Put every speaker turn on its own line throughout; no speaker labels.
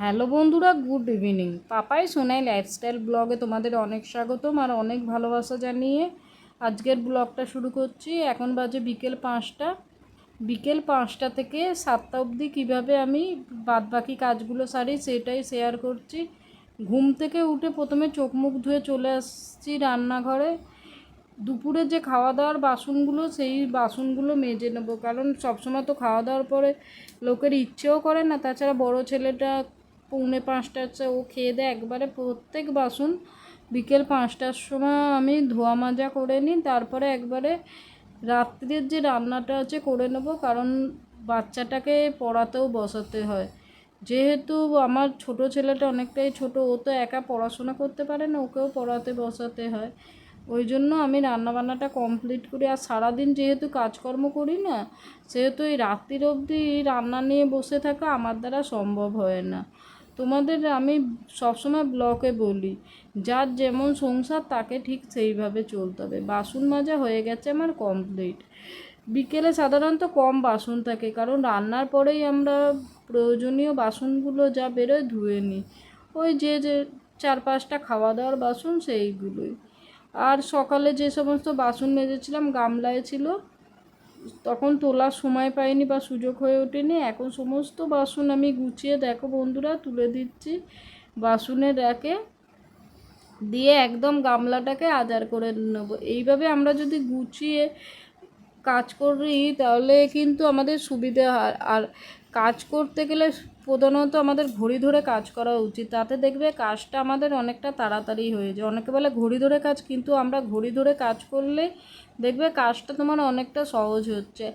Hello বন্ধুরা, good evening. Papai Sonai lifestyle ব্লগে তোমাদের অনেক স্বাগতম আর অনেক ভালোবাসা জানিয়ে আজকের ব্লগটা শুরু করছি। এখন বাজে বিকেল পাঁচটা। বিকেল পাঁচটা থেকে সাতটা অবধি কীভাবে আমি বাদবাকি কাজগুলো সারি সেটাই শেয়ার করছি। ঘুম থেকে উঠে প্রথমে চোখ মুখ ধুয়ে চলে আসছি রান্নাঘরে। দুপুরে যে খাওয়া দাওয়ার বাসনগুলো, সেই বাসনগুলো মেজে নেব। কারণ সবসময় তো খাওয়া দাওয়ার পরে লোকের ইচ্ছেও করে না। তাছাড়া বড় ছেলেটা পৌনে পাঁচটা হচ্ছে ও খেয়ে দেয় একবারে প্রত্যেক বাসন। বিকেল পাঁচটার সময় আমি ধোয়া মাজা করে নিই, তারপরে একবারে রাত্রির যে রান্নাটা আছে করে নেব, কারণ বাচ্চাটাকে পড়াতেও বসাতে হয়। যেহেতু আমার ছোট ছেলেটা অনেকটাই ছোট, ও তো একা পড়াশোনা করতে পারে না, ওকেও পড়াতে বসাতে হয়। ওই জন্য আমি রান্নাবান্নাটা কমপ্লিট করি। আর সারাদিন যেহেতু কাজকর্ম করি না, সেহেতু এই রাত্রির অবধি রান্না নিয়ে বসে থাকা আমার দ্বারা সম্ভব হয় না। তোমাদের আমি সবসময় ব্লকে বলি, যার যেমন সংসার তাকে ঠিক সেইভাবে চলতে হবে। বাসন মাজা হয়ে গেছে আমার কমপ্লিট বিকেলে সাধারণত কম বাসন থাকে, কারণ রান্নার পরেই আমরা প্রয়োজনীয় বাসনগুলো যা বেরোয় ধুয়ে নিই। ওই যে যে চার পাঁচটা খাওয়া দাওয়ার বাসন সেইগুলোই। আর সকালে যে সমস্ত বাসন মেজেছিলাম, গামলায় ছিল তখন তোলার সময় পাইনি বা সুযোগ হয়ে ওঠেনি। এখন সমস্ত বাসন আমি গুছিয়ে, দেখো বন্ধুরা, তুলে দিচ্ছি। বাসনে রেখে দিয়ে একদম গামলাটাকে আদার করে নেব। এইভাবে আমরা যদি গুছিয়ে কাজ করি, তাহলে কিন্তু আমাদের সুবিধে হয়। আর কাজ করতে গেলে প্রধানত আমাদের ঘড়ি ধরে কাজ করা উচিত। তাতে দেখবে কাজটা আমাদের অনেকটা তাড়াতাড়ি হয়ে যায়। অনেকে বলে ঘড়ি ধরে কাজ, কিন্তু আমরা ঘড়ি ধরে কাজ করলে দেখবে কাজটা তোমার অনেকটা সহজ হচ্ছে।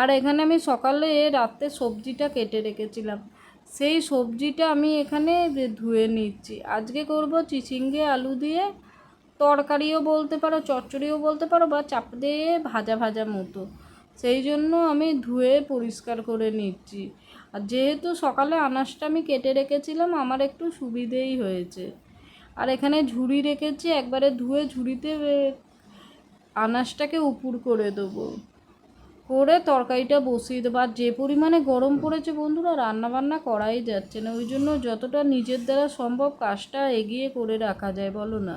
আর এখানে আমি সকালে রাতে সবজিটা কেটে রেখেছিলাম। সেই সবজিটা আমি এখানে ধুয়ে নিচ্ছি। আজকে করব চিচিঙ্গে আলু দিয়ে তরকারিও বলতে পারো, চচ্চড়িও বলতে পারো বা চাপ দিয়ে ভাজা ভাজা মতো। সেই জন্য আমি ধুয়ে পরিষ্কার করে নিচ্ছি। আর যেহেতু সকালে আনাজটা আমি কেটে রেখেছিলাম, আমার একটু সুবিধেই হয়েছে। আর এখানে ঝুড়ি রেখেছি, একবারে ধুয়ে ঝুড়িতে আনাজটাকে উপুর করে দেবো। করে তরকারিটা বসিয়ে দেবো। আর যে পরিমাণে গরম পড়েছে বন্ধুরা রান্না বান্না করাই যাচ্ছে না। ওই জন্য যতটা নিজের দ্বারা সম্ভব কাজটা এগিয়ে করে রাখা যায়, বলো না।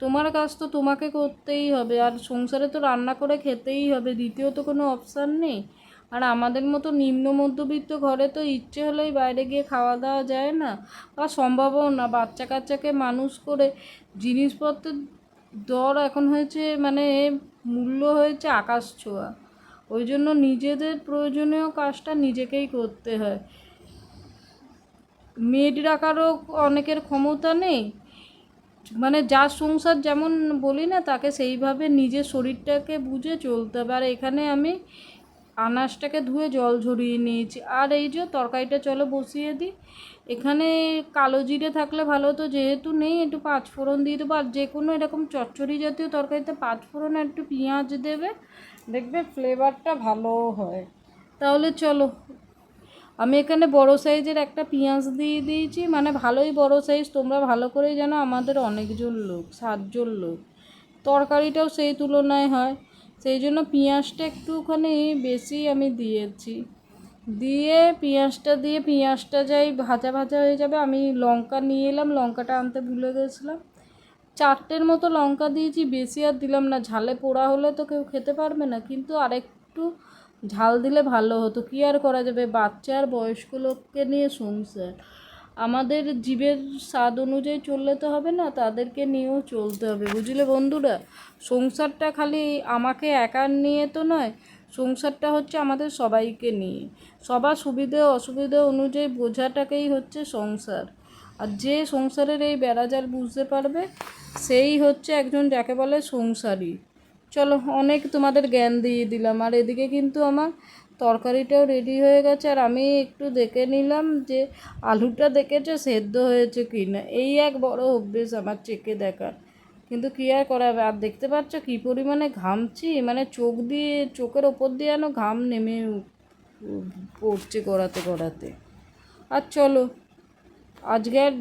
তোমার কাজ তো তোমাকে করতেই হবে, আর সংসারে তো রান্না করে খেতেই হবে, দ্বিতীয় তো কোনো অপশান নেই। আর আমাদের মতো নিম্ন মধ্যবিত্ত ঘরে তো ইচ্ছে হলেই বাইরে গিয়ে খাওয়া দাওয়া যায় না বা সম্ভবও না। বাচ্চা কাচ্চাকে মানুষ করে জিনিসপত্রের দর এখন হয়েছে মানে মূল্য হয়েছে আকাশ ছোঁয়া। ওই জন্য নিজেদের প্রয়োজনীয় কাজটা নিজেকেই করতে হয়। মেড রাখারও অনেকের ক্ষমতা নেই মানে যার সংসার যেমন বলি না, তাকে সেইভাবে নিজের শরীরটাকে বুঝে চলতে হবে। আর এখানে আমি আনাজটাকে ধুয়ে জল ঝরিয়ে নিয়েছি। আর এই যে তরকারিটা চলো বসিয়ে দিই। এখানে কালো জিরে থাকলে ভালো হতো, যেহেতু নেই, একটু পাঁচ ফোড়ন দিয়ে দেবো। আর যে কোনো এরকম চচ্চড়ি জাতীয় তরকারিতে পাঁচ ফোড়ন আর একটু পেঁয়াজ দেবে, দেখবে ফ্লেভারটা ভালো হয়। তাহলে চলো আমি এখানে বড় সাইজের একটা পেঁয়াজ দিয়ে দিয়েছি মানে ভালোই বড় সাইজ, তোমরা ভালো করেই জানো আমাদের অনেকজন লোক, সাতজন লোক। তরকারিটাও সেই তুলনায় হয়, সেই জন্য পেঁয়াজটা একটুখানি বেশি আমি দিয়েছি। দিয়ে পেঁয়াজটা দিয়ে, পেঁয়াজটা যাই ভাজা ভাজা হয়ে যাবে, আমি লঙ্কা নিয়ে এলাম, লঙ্কাটা আনতে ভুলে গেছিলাম। চারটের মতো লঙ্কা দিয়েছি, বেশি আর দিলাম না, ঝালে পোড়া হলে তো কেউ খেতে পারবে না, কিন্তু আরেকটু ঝাল দিলে ভালো হতো। কী আর করা যাবে? বাচ্চা আর বয়স্ক লোককে নিয়ে সংসার আমাদের জীবের স্বাদ অনুযায়ী চললে তো হবে না, তাদেরকে নিয়েও চলতে হবে। বুঝলে বন্ধুরা? সংসারটা খালি আমাকে একার নিয়ে তো নয়, সংসারটা হচ্ছে আমাদের সবাইকে নিয়ে। সবার সুবিধে অসুবিধে অনুযায়ী বোঝাটাকেই হচ্ছে সংসার। আর যে সংসারের এই বেড়াজাল বুঝতে পারবে, সেই হচ্ছে একজন যাকে বলে সংসারী। চলো, অনেক তোমাদের জ্ঞান দিয়ে দিলাম। আর এদিকে কিন্তু আমার তরকারিটাও রেডি হয়ে গেছে। আর আমি একটু দেখে নিলাম যে আলুটা দেখেছে, সেদ্ধ হয়েছে কি না এই এক বড় অভ্যেস আমার চেকে দেখার। কিন্তু কী আর করা হবে আর দেখতে পাচ্ছ কী পরিমাণে ঘামছি? মানে চোখ দিয়ে, চোখের ওপর দিয়ে যেন ঘাম নেমে পড়ছে গড়াতে গড়াতে। আর চলো আজকে আর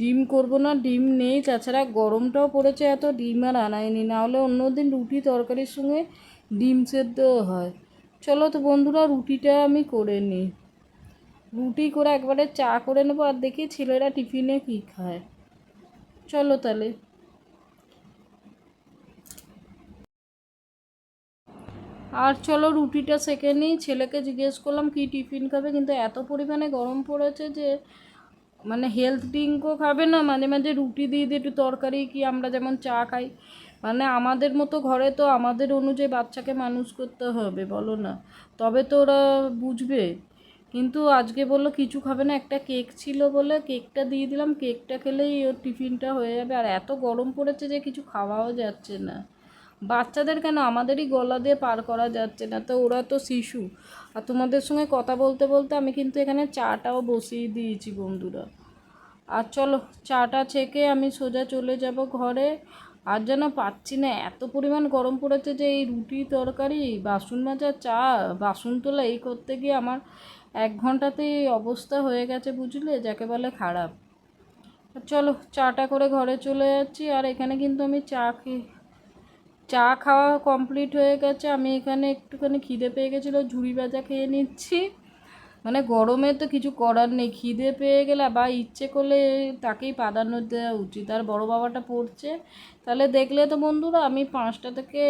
ডিম করব না, ডিম নেই, তাছাড়া গরমটাও পড়েছে এত, ডিম আর আনায়নি নাহলে অন্য দিন রুটি তরকারির সঙ্গে ডিম সেদ্ধও হয়। চলো তো বন্ধুরা, রুটিটা আমি করে নিই। রুটি করে একবারে চা করে নেব, আর দেখি ছেলেরা টিফিনে কী খায়। চলো তাহলে। আর চলো রুটিটা সেকে নিই। ছেলেকে জিজ্ঞেস করলাম, কি টিফিন খাবে? কিন্তু এত পরিমাণে গরম পড়েছে যে মানে হেলথ ড্রিঙ্কও খাবে না, মাঝে মাঝে রুটি দিয়ে দিয়ে একটু তরকারি কি আমরা যেমন চা খাই। মানে আমাদের মতো ঘরে তো আমাদের অনুযায়ী বাচ্চাকে মানুষ করতে হবে, বলো না। তবে তো ওরা বুঝবে। কিন্তু আজকে বলল কিছু খাবে না, একটা কেক ছিল বলে কেকটা দিয়ে দিলাম কেকটা খেলেই ওর টিফিনটা হয়ে যাবে। আর এত গরম পড়েছে যে কিছু খাওয়াও যাচ্ছে না। বাচ্চাদের কেন? আমাদেরই গলা দিয়ে পার করা যাচ্ছে না। তো ওরা তো শিশু। আর তোমাদের সঙ্গে কথা বলতে বলতে আমি কিন্তু এখানে চাটাও বসিয়ে দিয়েছি বন্ধুরা। আর চলো, চাটা ছেঁকে আমি সোজা চলে যাব ঘরে। আর যেন পাচ্ছি না, এত পরিমাণ গরম পড়েছে যে এই রুটি তরকারি, বাসন মাজা চা, বাসন তোলা, এই করতে গিয়ে আমার এক ঘন্টাতেই এই অবস্থা হয়ে গেছে, বুঝলে? যাকে বলে খারাপ। চলো, চাটা করে ঘরে চলে যাচ্ছি। আর এখানে কিন্তু আমি চা খেয়ে চা খাওয়া কমপ্লিট হয়ে গেছে, আমি এখানে একটুখানি খিদে পেয়ে গেছিল, ঝুড়ি ভাজা খেয়ে নিচ্ছি। মানে গরমে তো কিছু করার নেই, খিদে পেয়ে গেলে বা ইচ্ছে করলে তাকেই প্রাধান্য দেওয়া উচিত। আর বড় বাবাটা পড়ছে, তাহলে দেখলে তো বন্ধুরা, আমি পাঁচটা থেকে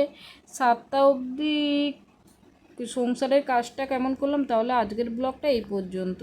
সাতটা অবধি সংসারের কাজটা কেমন করলাম, তাহলে আজকের ব্লগটা এই পর্যন্ত।